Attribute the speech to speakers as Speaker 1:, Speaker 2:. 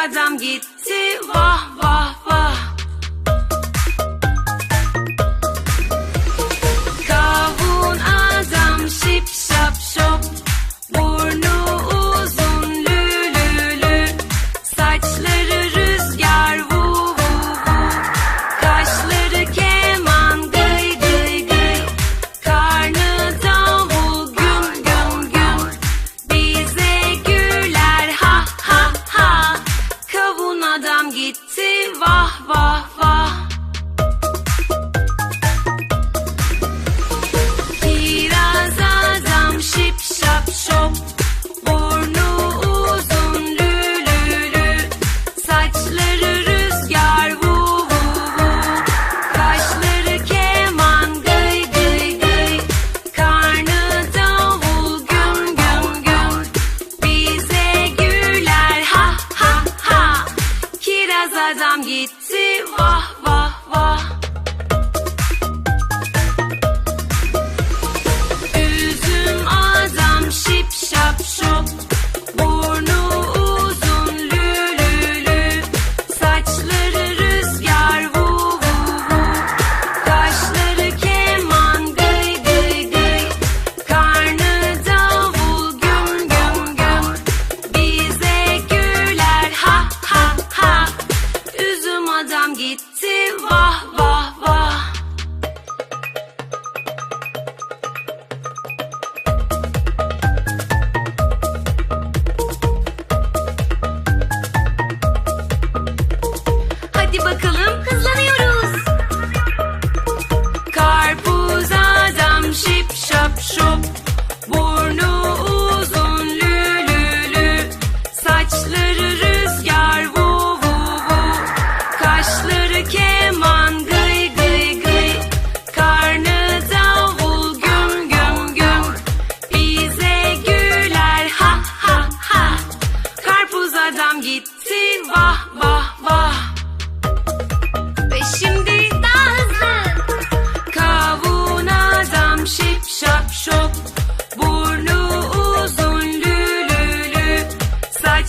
Speaker 1: adam gitti. Vah vah. vah vah. Biraz adam şip şap şop. Burnu uzun lülülü. Saçları rüzgar vu Kaşları keman gıy Karnı davul güm güm güm. Bize güler ha ha ha. Kiraz adam gitti 花。adam gitti vah vah vah.